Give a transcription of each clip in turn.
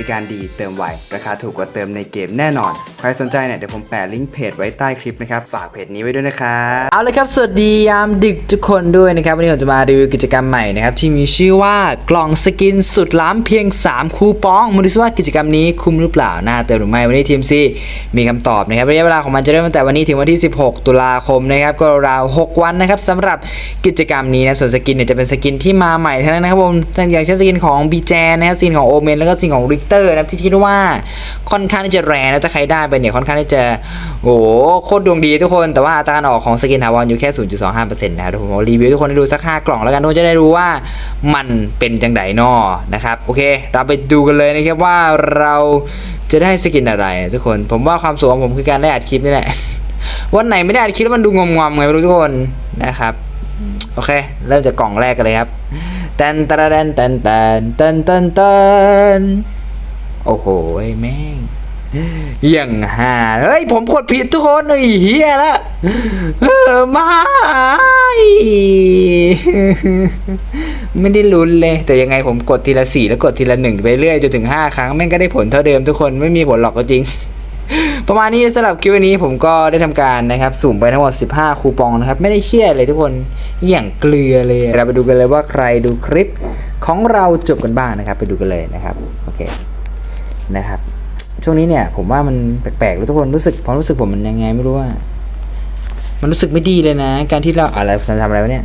ริการดีเติมไวราคาถูกกว่าเติมในเกมแน่นอน รสนใจเนี่ยเดี๋ยวผมแปะลิงก์เพจไว้ใต้คลิปนะครับ ฝากเพจนี้ไว้ด้วยนะครับเอาเลยครับ สวัสดียามดึกทุกคนด้วยนะครับ วันนี้ผมจะมารีวิวกิจกรรมใหม่นะครับ ที่มีชื่อว่ากล่องสกินสุดล้ำเพียง 3 คูปองมาดูซิว่ากิจกรรมนี้คุ้มหรือเปล่าน่าเติมหรือไม่วันนี้ทีมซีมีคำตอบนะครับระยะเวลาของมันจะเริ่มตั้งแต่วันนี้ถึงวันที่ 16 ตุลาคมนะครับก็ราว 6 วันนะครับสำหรับกิจกรรมนี้นะส่วนสกินเนี่ยจะเป็นสกินที่มาใหม่ทั้งนั้นนะครับผมอย่างเช่นสกินของบีแจนนะครับสกินของโอเมนแล้วก็สกินของริกเตอร์นะครับที่คิดว่า ค่อนข้างที่จะแรงแล้วถ้าใครได้ไปเนี่ยค่อนข้างที่จะโอ้โหโคตรดวงดีทุกคนแต่ว่าอัตราการออกของสกินถาวรอยู่แค่ 0.25%นะครับผมรีวิวทุกคนได้ดูสัก 5 กล่องแล้วกันทุกคนจะได้รู้ว่ามันเป็นจังไดนอนะครับโอเค เราไปดูกันเลยนะครับว่าเราจะได้สกินอะไรทุกคน ผมว่าความสุขของผมคือการได้อัดคลิปนี่แหละวันไหนไม่ได้อัดคลิปแล้วมันดูงอมๆไงไม่รู้ทุกคนนะครับโอเค เริ่มจากกล่องแรกกันเลยครับแตนตะระแตนแตนแตนแตนแตนแตน โอ้โหแม่งอย่างหาเฮ้ย ผมกดผิดทุกคนเฮ้ยเฮียละเออไม่ไม่ได้ลุ้นเลย แต่ยังไงผมกดทีละสี่แล้วกดทีละหนึ่งไปเรื่อยจนถึงห้าครั้งแม่งก็ได้ผลเท่าเดิมทุกคนไม่มีผลหรอกก็จริง ประมาณนี้สำหรับคลิปวันนี้ผมก็ได้ทำการนะครับ สุ่มไปทั้งหมด 15 คูปองนะครับ ไม่ได้เชื่อเลยทุกคนอย่างเกลือเลยเราไปดูกันเลยว่าใครดูคลิปของเราจบกันบ้างนะครับ ไปดูกันเลยนะครับ โอเค นะครับ ช่วงนี้เนี่ย ผมว่ามันแปลกๆแล้ทุกคนรู้สึกความรู้สึกผมมันยังไงไม่รู้ว่า มันรู้สึกไม่ดีเลยนะ การที่เราอะไรทำอะไรวะเนี่ย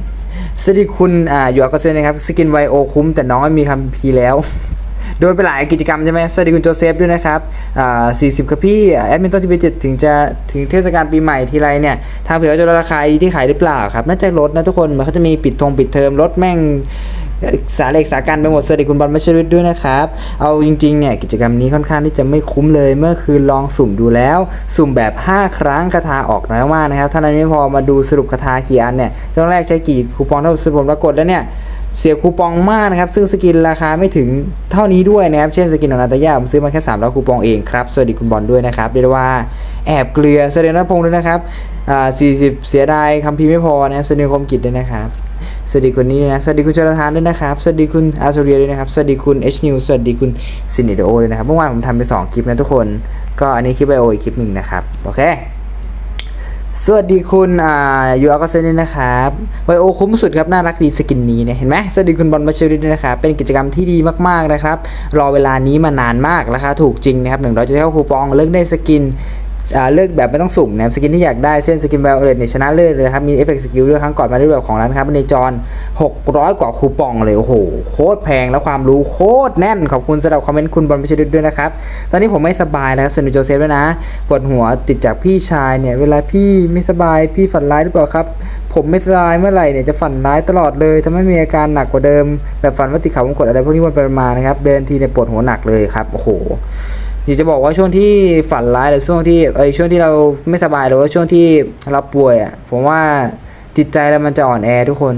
สวัสดีคุณอ่าอยู่อากาเซนนะครับสกินไวโอคุ้มแต่น้องไม่มีคำพีแล้ว โดนไปหลายกิจกรรมใช่ไหมสวัสดีคุณโจเซฟด้วยนะครับอ่า40ครับพี่แอดมินต้นที่ไปเจ็ดถึงจะถึงเทศกาลปีใหม่ทีไรเนี่ย ทางเพจเขาจะลดราคาที่ขายหรือเปล่าครับ น่าจะลดนะทุกคนมันเขาจะมีปิดทงปิดเทอมลดแม่งสาเหล็กสากันไปหมดสวัสดีคุณบอลมัชริตด้วยนะครับ เอาจริงๆเนี่ยกิจกรรมนี้ค่อนข้างที่จะไม่คุ้มเลยเมื่อคืนลองสุ่มดูแล้ว สุ่มแบบ 5 ครั้งคาถาออกน้อยมากนะครับเท่านั้นไม่พอมาดูสรุปคาถากี่อันเนี่ยช่วงแรกใช้กี่คูปองเท่าที่ผมปรากฏแล้วเนี่ย เสียคูปองมากนะครับ ซึ่งสกินราคาไม่ถึงเท่านี้ด้วยนะครับ เช่นสกินของนาตายาผมซื้อมาแค่300คูปองเองครับ สวัสดีคุณบอลด้วยนะครับ เรียกว่าแอบเกลือเสด็จนพงศ์ด้วยนะครับอ่า40เสียดายคำพีไม่พอนะครับสวัสดีคมกิจด้วยนะครับ สวัสดีคุณนี้นะ สวัสดีคุณชลทานด้วยนะครับ สวัสดีคุณอาร์โซเรียด้วยนะครับ สวัสดีคุณ H New สวัสดีคุณซินิโดด้วยนะครับ เมื่อวานผมทำไป2คลิปนะทุกคน ก็อันนี้คลิปไบโออีกคลิปหนึ่งนะครับ โอเค สวัสดีคุณอ่ายูอาก็เซนนี่นะครับไวโอคุ้มสุดครับน่ารักดีสกินนี้เนี่ยเห็นไหมสวัสดีคุณบอลมาเชอรี่ด้วยนะครับเป็นกิจกรรมที่ดีมากๆนะครับ รอเวลานี้มานานมากราคาถูกจริงนะครับหนึ่งร้อยจะเข้าคูปองเลือกได้สกิน เลือกแบบไม่ต้องสุ่มนะสกินที่อยากได้เช่นสกินแวลเลตเนี่ยชนะเลิศเลยครับมีเอฟเฟกต์สกิลด้วยครั้งก่อนมาด้วยแบบของร้านครับในจอน600 กว่าคูปองเลย โอ้โห โคตรแพงแล้วความรู้โคตรแน่น ขอบคุณสำหรับคอมเมนต์คุณบอลพิชดุด้วยนะครับ ตอนนี้ผมไม่สบายแล้วครับสนุโจเซฟด้วยนะปวดหัวติดจากพี่ชายเนี่ย เวลาพี่ไม่สบายพี่ฝันร้ายหรือเปล่าครับ ผมไม่สบายเมื่อไหร่เนี่ยจะฝันร้ายตลอดเลยทำให้มีอาการหนักกว่าเดิม แบบฝันว่าติดเขาวงกดอะไรพวกนี้วนไปมานะครับเดินทีเนี่ยปวดหัวหนักเลยครับโอ้โหอยากจะบอกว่าช่วงที่ฝันร้ายหรือช่วงที่เอ้ยช่วงที่เราไม่สบายหรือว่าช่วงที่เราป่วยอะผมว่าจิตใจเรามันจะอ่อนแอทุกคน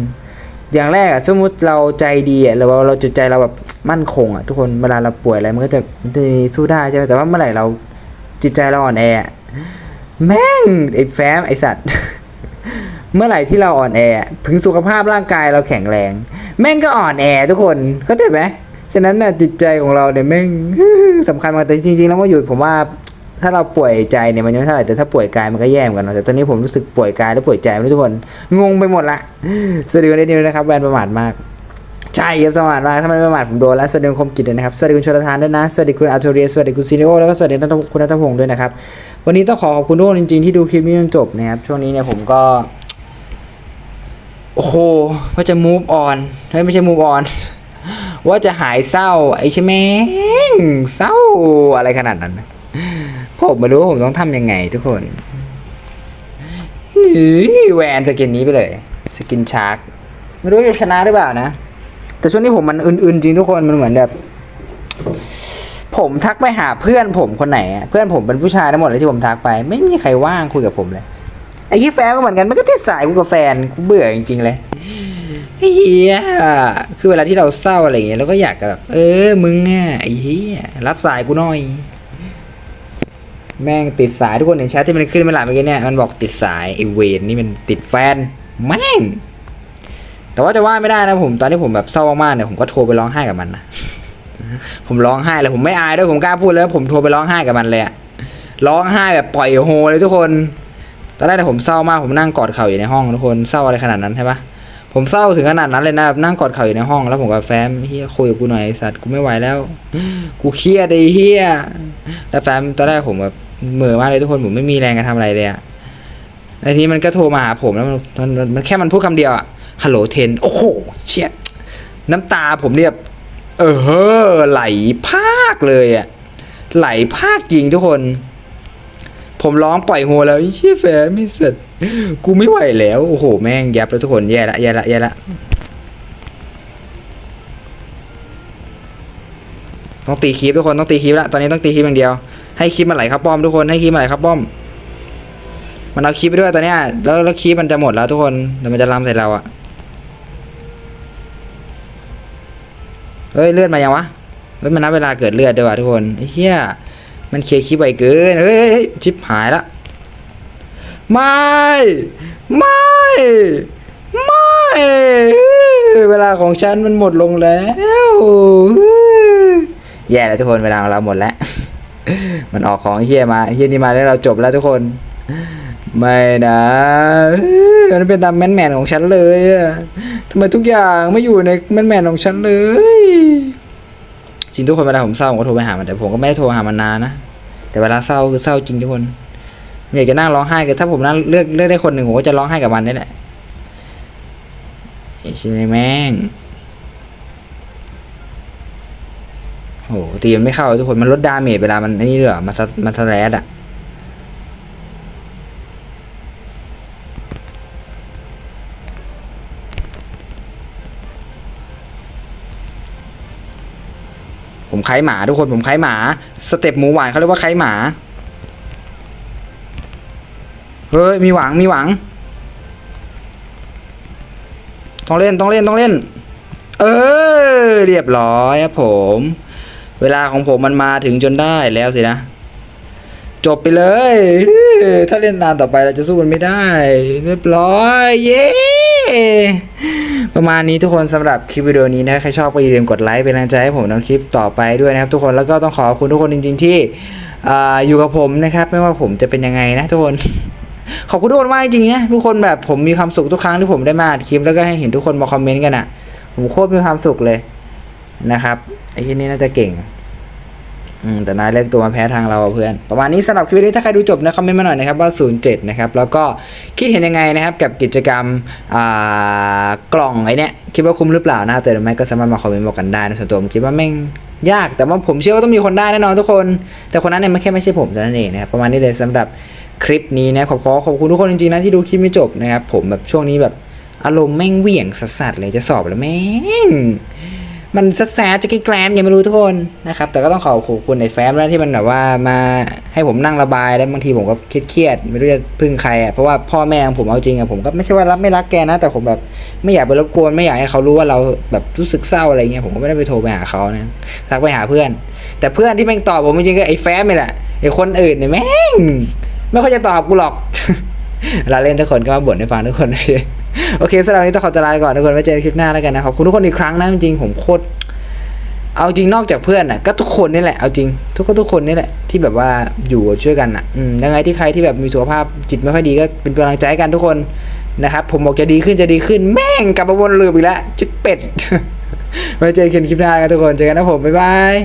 อย่างแรกอะสมมติเราใจดีอะหรือว่าเราจิตใจเราแบบมั่นคงอะทุกคนเวลาเราป่วยอะไรมันก็จะมันจะมีสู้ได้ใช่ไหมแต่ว่าเมื่อไหร่เราจิตใจเราอ่อนแอแม่งไอ้แฟมไอ้สัตว์เมื่อไหร่ที่เราอ่อนแอ ถึงสุขภาพร่างกายเราแข็งแรง แม่งก็อ่อนแอทุกคนเข้าใจไหม ฉะนั้นน่ะจิตใจของเราเนี่ยแม่งสำคัญมากแต่จริง ๆ แล้วว่าอยู่ผมว่าถ้าเราป่วยใจเนี่ยมันยังไม่เท่าไหร่แต่ถ้าป่วยกายมันก็แย่เหมือนกันเนอะแต่ตอนนี้ผมรู้สึกป่วยกายและป่วยใจไม่รู้ทุกคนงงไปหมดละสวัสดีคุณเดนิวนะครับแบรนด์ประมาทมากใช่ครับประมาทมากถ้าไม่ประมาทผมโดนแล้วสวัสดีคุณคมกิจนะครับสวัสดีคุณชลทานด้วยนะสวัสดีคุณอาร์โทเรียสวัสดีคุณซีเนโอแล้วก็สวัสดีคุณนัทพงศ์ด้วยนะครับวันนี้ต้องขอขอบคุณทุกคนจริงๆที่ดูคลิปนี้จนจบนะครับช่วงนี้เนี่ยผมก็โอ้โหว่าจะ move on เฮ้ยไม่ใช่ move on ว่าจะหายเศร้า ไอ้ใช่ไหมงเศร้าอะไรขนาดนั้นผมไม่รู้ว่าผมต้องทำยังไงทุกคนนี่แวนสกินนี้ไปเลย สกินชาร์กไม่รู้จะชนะหรือเปล่านะ แต่ช่วงนี้ผมมันอื่นๆจริงทุกคนมันเหมือนแบบ ผมทักไปหาเพื่อนผมคนไหน เพื่อนผมเป็นผู้ชายทั้งหมดเลยที่ผมทักไป ไม่มีใครว่างคุยกับผมเลยไอ้ที่แฟนก็เหมือนกันมันก็ติดสายกูกับแฟนกูเบื่อจริงๆเลย เฮียคือเวลาที่เราเศร้าอะไรเงี้ยเราก็อยากแบบเออมึงอะไอ้เฮียรับสายกูหน่อย แม่งติดสายทุกคนเห็นแชทที่มันขึ้นมาหลายเมื่อกี้เนี่ยมันบอกติดสายไอเวนนี่มันติดแฟนแม่ง แต่ว่าจะว่าไม่ได้นะผม ตอนที่ผมแบบเศร้ามากๆเนี่ยผมก็โทรไปร้องไห้กับมันนะผมร้องไห้เลยผมไม่อายด้วยผมกล้าพูดเลยว่าผมโทรไปร้องไห้กับมันเลยอะร้องไห้แบบปล่อยโฮเลยทุกคน ตอนแรกเนี่ยผมเศร้ามากผมนั่งกอดเข่าอยู่ในห้องทุกคนเศร้าอะไรขนาดนั้นใช่ปะ ผมเศร้าถึงขนาดนั้นเลยนะแบบนั่งกอดเข่าอยู่ในห้อง แล้วผมกับแฟมเฮียคุยกับกูหน่อยไอสัตว์กูไม่ไหวแล้ว กูเครียดไอ้เฮียแล้วแฟมตอนแรกผมแบบเหม่อมากเลยทุกคนผมไม่มีแรงจะทำอะไรเลยอะแล้วทีนี้มันก็โทรมาหาผมแล้วมันมันมันมนแค่มันพูดคำเดียวอะฮัลโหลเทนโอ้โหเชี่ยน้ำตาผมเนี่ยเออไหลภาคเลยอะไหลภาคจริงทุกคน ผมร้องปล่อยโฮแล้วเฮียแฟนไม่เสร็จ กูไม่ไหวแล้ว โอ้โห แม่งยับแล้วทุกคนแย่ละแย่ละแย่ละต้องตีคีบทุกคนต้องตีคีบละตอนนี้ต้องตีคีบอย่างเดียว ให้คีบมันไหลเข้าป้อมทุกคนให้คีบมันไหลเข้าป้อม มันเอาคีบไปด้วยตอนนี้แล้วแล้วคีบมันจะหมดแล้วทุกคนเดี๋ยวมันจะลามใส่เราอะเฮ้ยเลือดมายังวะเฮ้ยมันนับเวลาเกิดเลือดด้วยว่ะทุกคนเหี้ยมันเคลียร์คลิปไวเกินเฮ้ยเฮ้ยเฮ้ยชิบหายละ ไม่ ไม่ ไม่ เวลาของฉันมันหมดลงแล้วแย่แล้วทุกคนเวลาของเราหมดแล้ว มันออกของเฮียมาเฮียนี่มาแล้วเราจบแล้วทุกคน ไม่นะมันเป็นตามแมนแมนของฉันเลยอะทำไมทุกอย่างไม่อยู่ในแมนแมนของฉันเลยจริงทุกคนเวลาผมเศร้าผมก็โทรไปหามันแต่ผมก็ไม่ได้โทรหามันนานนะแต่เวลาเศร้าคือเศร้าจริงทุกคน อยากจะนั่งร้องไห้กันถ้าผมนั่งเลือกเลือกได้คนหนึ่งผมก็จะร้องไห้กับมันนี่แหละไอ้ชิแม่งโหตีมันไม่เข้าทุกคนมันลดดาเมจเวลามันอ้นี่ด้วยเหรอมันสมันสแลดอะผมคล้ายหมาทุกคนผมคล้ายหมา สเต็ปหมูหวานเขาเรียกว่าคล้ายหมา เฮ้ยมีหวังมีหวัง ต้องเล่นต้องเล่นต้องเล่น เออเรียบร้อยครับผม เวลาของผมมันมาถึงจนได้แล้วสินะ จบไปเลย ถ้าเล่นนานต่อไปเราจะสู้มันไม่ได้ เรียบร้อย เย้ประมาณนี้ทุกคนสำหรับคลิปวิดีโอนี้นะใครชอบก็อย่าลืมกดไลค์เป็นกำลังใจให้ผมทำคลิปต่อไปด้วยนะครับ ทุกคนแล้วก็ต้องขอบคุณทุกคนจริง ๆ ที่ออยู่กับผมนะครับ ไม่ว่าผมจะเป็นยังไงนะทุกคน ขอบคุณทุกคนมากจริงๆนะทุกคนแบบผมมีความสุขทุกครั้งที่ผมได้มาอัดคลิปแล้วก็ให้เห็นทุกคนมาคอมเมนต์กันอะ ผมโคตรมีความสุขเลยนะครับไอ้ที่นี่น่าจะเก่งอืมแต่นายเลือกตัวมาแพ้ทางเราเพื่อน ประมาณนี้สำหรับคลิปนี้ถ้าใครดูจบนะคอมเมนต์มาหน่อยนะครับว่า 07 นะครับ แล้วก็คิดเห็นยังไงนะครับกับกิจกรรมอ่ากล่องไอ้นี้ยคิดว่าคุ้มหรือเปล่านะแต่หรือไม่ก็สามารถมาคอมเมนต์บอกกันได้นะส่วนตัวผมคิดว่าแม่งยากแต่ว่าผมเชื่อว่าต้องมีคนได้แน่นอนทุกคน แต่คนนั้นเนี่ยไม่แค่ไม่ใช่ผมเท่านั้นเองนะครับประมาณนี้เลยสำหรับ คลิปนี้นะขอขอขอบคุณทุกคนจริงๆนะที่ดูคลิปไม่จบนะครับผมแบบช่วงนี้แบบอารมณ์แม่งเหวี่ยงสัสๆเลยจะสอบแล้วแม่งมันแซดๆจะแกล้มๆยังไม่รู้ทุกคนนะครับแต่ก็ต้องขอบคุณในแฟ้มนะที่มันแบบว่ามาให้ผมนั่งระบายแล้วบางทีผมก็เครียดๆไม่รู้จะพึ่งใครอะเพราะว่าพ่อแม่ของผมเอาจริงอะผมก็ไม่ใช่ว่ารับไม่รักแกนะ แต่ผมแบบไม่อยากไปรบกวนไม่อยากให้เขารู้ว่าเราแบบรู้สึกเศร้าอะไรเงี้ยผมก็ไม่ได้ไปโทรไปหาเขานะทักไปหาเพื่อน แต่เพื่อนที่แม่งตอบผมจริงๆก็ไอ้แฟ้มนี่แหละไอ้คนอื่นเนี่ยแม่ง ไม่ค่อยจะตอบกูหรอกเราเล่นทุกคนก็มาบ่นให้ฟังทุกคนโอเคสำหรับวันนี้ต้องขอตัวลาไปก่อนทุกคนไว้เจอกันคลิปหน้าแล้วกันนะขอบคุณทุกคนอีกครั้งนะจริงผมโคตรเอาจริงนอกจากเพื่อนอะก็ทุกคนนี่แหละเอาจริง ทุกคนทุกคนนี่แหละที่แบบว่าอยู่ช่วยกันอะอืมยังไงที่ใครที่แบบมีสุขภาพจิตไม่ค่อยดีก็เป็นกำลังใจให้กันทุกคนนะครับผมบอกจะดีขึ้นจะดีขึ้นแม่งกลับมาวนลูปอีกแล้วจิตเป็ดไว้เจอกันคลิปหน้ากันทุกคนเจอกันนะผมบ๊ายบาย